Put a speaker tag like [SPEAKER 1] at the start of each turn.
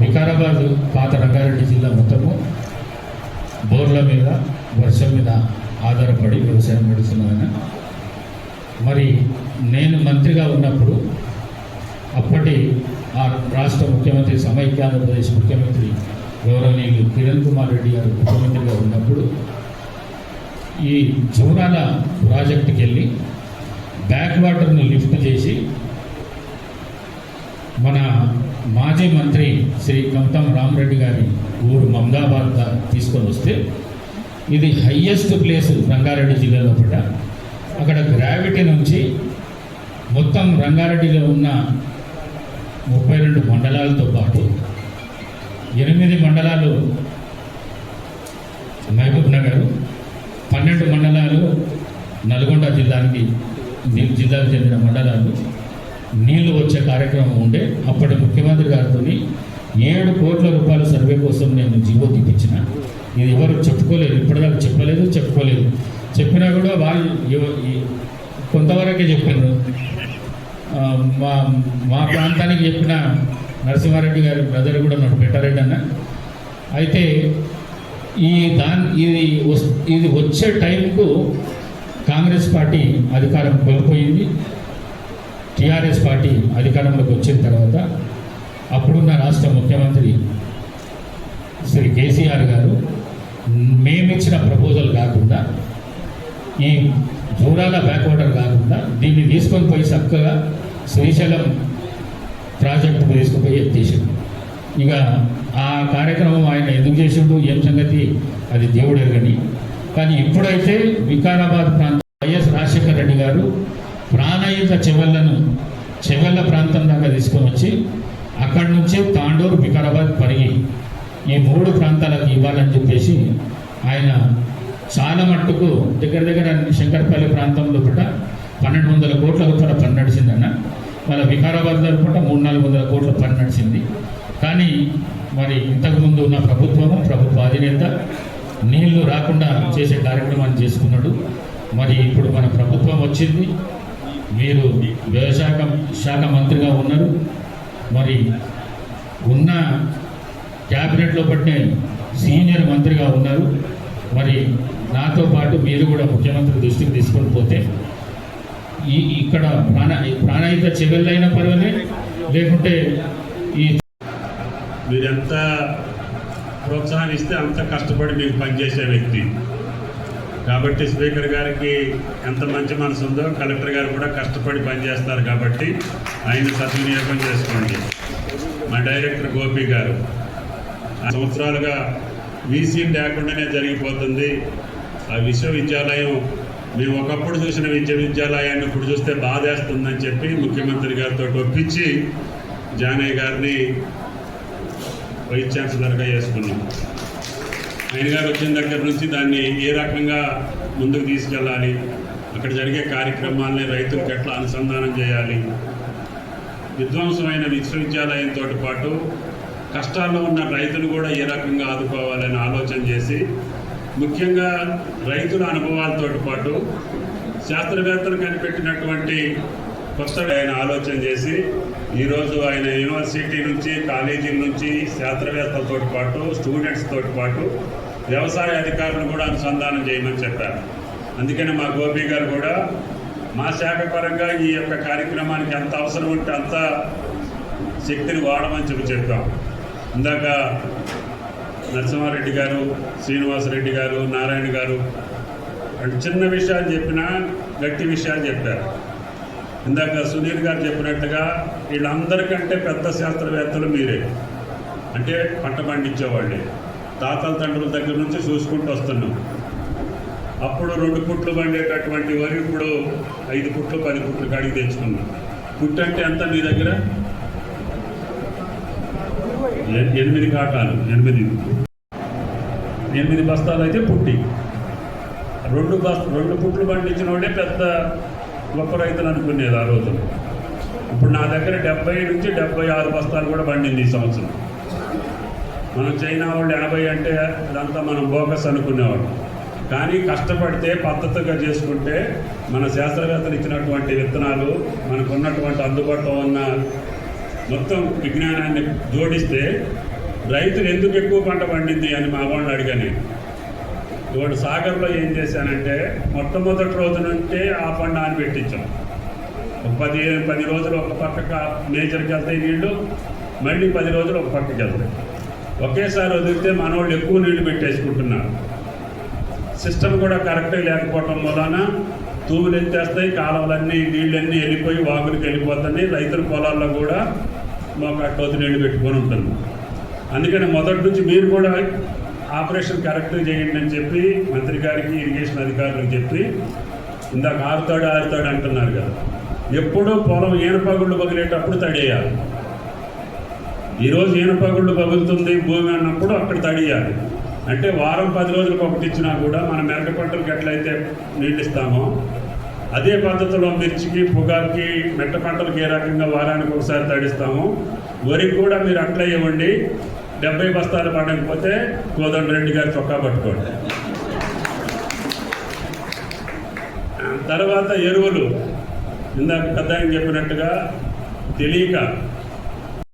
[SPEAKER 1] వికారాబాద్ పాత రంగారెడ్డి జిల్లా మొత్తము బోర్ల మీద వర్షం మీద ఆధారపడి వ్యవసాయం నడుస్తున్నాను మరి నేను మంత్రిగా ఉన్నప్పుడు అప్పటి ఆ రాష్ట్ర ముఖ్యమంత్రి సమైక్య ఆంధ్రప్రదేశ్ ముఖ్యమంత్రి గౌరవనీయులు కిరణ్ కుమార్ రెడ్డి గారు ముఖ్యమంత్రిగా ఉన్నప్పుడు ఈ జూరాల ప్రాజెక్టుకి వెళ్ళి బ్యాక్ వాటర్ను లిఫ్ట్ చేసి మన మాజీ మంత్రి శ్రీ గౌతమ్ రామరెడ్డి గారి ఊరు మమదాబాద్ తీసుకొని వస్తే ఇది హయ్యెస్ట్ ప్లేస్ రంగారెడ్డి జిల్లాలో కూడా. అక్కడ గ్రావిటీ నుంచి మొత్తం రంగారెడ్డిలో ఉన్న ముప్పై రెండు మండలాలతో పాటు ఎనిమిది మండలాలు మహబూబ్ నగర్ పన్నెండు మండలాలు నల్గొండ జిల్లాకి జిల్లాకు చెందిన మండలాలు. నీళ్ళు వచ్చే కార్యక్రమం ఉండే అప్పటి ముఖ్యమంత్రి గారితో ఏడు కోట్ల రూపాయల సర్వే కోసం నేను జీవో తీపించిన ఇది ఎవరు చెప్పుకోలేదు ఇప్పటిదాకా చెప్పలేదు చెప్పుకోలేదు. చెప్పినా కూడా వాళ్ళు ఈ- కొంతవరకే చెప్పారు మా మా ప్రాంతానికి చెప్పిన నరసింహారెడ్డి గారి బ్రదర్ కూడా నన్ను పెట్టారెడ్డి అన్న. అయితే ఈ దాని ఇది వస్- ఇది వచ్చే టైంకు కాంగ్రెస్ పార్టీ అధికారం కోల్పోయింది. టీఆర్ఎస్ పార్టీ అధికారంలోకి వచ్చిన తర్వాత అప్పుడున్న రాష్ట్ర ముఖ్యమంత్రి శ్రీ కేసీఆర్ గారు మేమిచ్చిన ప్రపోజల్ కాకుండా ఈ జూరాల బ్యాక్వాటర్ కాకుండా దీన్ని తీసుకొని పోయి చక్కగా శ్రీశైలం ప్రాజెక్టు తీసుకుపోయి తీసిండు ఇక ఆ కార్యక్రమం ఆయన ఎందుకు చేసిండు ఏం సంగతి అది దేవుడు ఎరగని. కానీ ఇప్పుడైతే వికారాబాద్ ప్రాంతం వైఎస్ రాజశేఖర రెడ్డి గారు ప్రాణాయుత చెవెళ్ళను చెవెళ్ళ ప్రాంతం దాకా తీసుకొని వచ్చి అక్కడి నుంచి తాండూరు వికారాబాద్ పరిగి ఈ మూడు ప్రాంతాలకు ఇవ్వాలని చెప్పేసి ఆయన చాలా మట్టుకు దగ్గర దగ్గర శంకరపల్లి ప్రాంతంలో పూట పన్నెండు వందల కోట్ల రూపాయల పని నడిచిందన్న. వాళ్ళ వికారాబాద్ పూట మూడు నాలుగు వందల కోట్ల పని నడిచింది. కానీ మరి ఇంతకుముందు ఉన్న ప్రభుత్వము ప్రభుత్వ అధినేత నీళ్ళు రాకుండా చేసే కార్యక్రమాన్ని చేసుకున్నాడు. మరి ఇప్పుడు మన ప్రభుత్వం వచ్చింది. మీరు వ్యవసాయ శాఖ మంత్రిగా ఉన్నారు. మరి ఉన్న క్యాబినెట్లో పట్టిన సీనియర్ మంత్రిగా ఉన్నారు. మరి నాతో పాటు మీరు కూడా ముఖ్యమంత్రి దృష్టికి తీసుకొని పోతే ఈ ఇక్కడ ప్రాణ ప్రాణాయిత చెవెళ్ళైనా పర్వాలేదు లేకుంటే ఈ
[SPEAKER 2] మీరెంత ప్రోత్సాహాన్నిస్తే అంత కష్టపడి మీకు పనిచేసే వ్యక్తి. కాబట్టి స్పీకర్ గారికి ఎంత మంచి మనసు ఉందో కలెక్టర్ గారు కూడా కష్టపడి పనిచేస్తారు కాబట్టి ఆయన సద్వినియోగం చేసుకోండి. మా డైరెక్టర్ గోపి గారు ఆ సంవత్సరాలుగా వీసీ లేకుండానే జరిగిపోతుంది. ఆ విశ్వవిద్యాలయం మేము ఒకప్పుడు చూసిన విశ్వవిద్యాలయాన్ని ఇప్పుడు చూస్తే బాధేస్తుందని చెప్పి ముఖ్యమంత్రి గారితో ఒప్పించి జానయ్య గారిని వైస్ ఛాన్సలర్గా చేసుకున్నాం ఆయన గారు వచ్చిన దగ్గర నుంచి దాన్ని ఏ రకంగా ముందుకు తీసుకెళ్ళాలి? అక్కడ జరిగే కార్యక్రమాలని రైతులకు ఎట్లా అనుసంధానం చేయాలి? విధ్వంసమైన విశ్వవిద్యాలయంతో పాటు కష్టాల్లో ఉన్న రైతులు కూడా ఏ రకంగా ఆదుకోవాలని ఆలోచన చేసి ముఖ్యంగా రైతుల అనుభవాలతో పాటు శాస్త్రవేత్తలు కనిపెట్టినటువంటి కొత్త ఆయన ఆలోచన చేసి ఈరోజు ఆయన యూనివర్సిటీ నుంచి కాలేజీల నుంచి శాస్త్రవేత్తలతో పాటు స్టూడెంట్స్ తోటి పాటు వ్యవసాయ అధికారులను కూడా అనుసంధానం చేయమని చెప్పారు. అందుకని మా గోపి గారు కూడా మా శాఖ పరంగా ఈ యొక్క కార్యక్రమానికి ఎంత అవసరం ఉంటే అంత శక్తిని వాడమని చెప్పి చెప్పాం. ఇందాక నరసింహారెడ్డి గారు శ్రీనివాసరెడ్డి గారు నారాయణ గారు అంటే చిన్న విషయాలు చెప్పినా గట్టి విషయాలు చెప్పారు. ఇందాక సునీల్ గారు చెప్పినట్టుగా వీళ్ళందరికంటే పెద్ద శాస్త్రవేత్తలు మీరే. అంటే పంట పండించేవాళ్ళే. తాతల తండ్రుల దగ్గర నుంచి చూసుకుంటూ వస్తున్నాం. అప్పుడు రెండు పుట్లు పండేటటువంటి వరి ఇప్పుడు ఐదు పుట్లు పది పుట్లు కడిగి తెచ్చుకున్నాం పుట్టు అంటే ఎంత మీ దగ్గర? ఎనిమిది కాటాలు ఎనిమిది. ఎనిమిది బస్తాలు అయితే పుట్టి. రెండు బస్ రెండు పుట్లు పండించిన వాడే పెద్ద గొప్ప రైతులు అనుకునేది ఆ రోజు ఇప్పుడు నా దగ్గర డెబ్బై నుంచి డెబ్బై ఆరు బస్తాలు కూడా పండింది ఈ సంవత్సరం. మనం చైనా వాళ్ళు ఎనభై అంటే ఇదంతా మనం బోకస్ అనుకునేవాడు కానీ కష్టపడితే పద్ధతిగా చేసుకుంటే మన శాస్త్రవేత్తలు ఇచ్చినటువంటి విత్తనాలు మనకు ఉన్నటువంటి అందుబాటులో ఉన్న మొత్తం విజ్ఞానాన్ని జోడిస్తే రైతులు ఎందుకు ఎక్కువ పంట పండింది అని మా వాళ్ళు అడిగాను ఇవాడు సాగర్లో ఏం చేశానంటే మొట్టమొదటి రోజు నుంచే ఆ పండు అని పెట్టించాం ఒక పది పది రోజులు ఒక పక్క నేచర్కి వెళ్తాయి నీళ్ళు మళ్ళీ పది రోజులు ఒక పక్కకి వెళ్తాయి. ఒకేసారి వదిలితే మనోళ్ళు ఎక్కువ నీళ్ళు పెట్టేసుకుంటున్నారు. సిస్టమ్ కూడా కరెక్ట్గా లేకపోవటం వలన తూములు ఎత్తేస్తాయి కాలువలన్నీ నీళ్ళన్నీ వెళ్ళిపోయి వాగులకు వెళ్ళిపోతున్నాయి. రైతుల పొలాల్లో కూడా మాకు అట్టోతి నీళ్ళు పెట్టుకొని ఉంటుంది అందుకని మొదటి నుంచి మీరు కూడా ఆపరేషన్ కరెక్ట్గా చేయండి అని చెప్పి మంత్రి గారికి ఇరిగేషన్ అధికారులకు చెప్పి ఇందాక ఆరుతాడు ఆరుతాడు అంటున్నారు కదా. ఎప్పుడూ పొలం ఏనపగుళ్ళు పగిలేటప్పుడు తడేయాలి. ఈరోజు ఈనపగుళ్ళు పగులుతుంది భూమి అన్నప్పుడు అక్కడ తడియాలి. అంటే వారం పది రోజులకు ఒకటి ఇచ్చినా కూడా మన మెరక పంటలకు ఎట్లయితే నీళ్ళు ఇస్తామో అదే పద్ధతిలో మిర్చికి పొగాకి మెట్ట పంటలకు ఏ రకంగా వారానికి ఒకసారి తడిస్తాము వరికి కూడా మీరు అట్లా ఇవ్వండి. డెబ్బై బస్తాలు పడకపోతే కోదండ రెడ్డి గారు చొక్కా పట్టుకోండి. తర్వాత ఎరువులు. ఇందాక పెద్ద చెప్పినట్టుగా తెలియక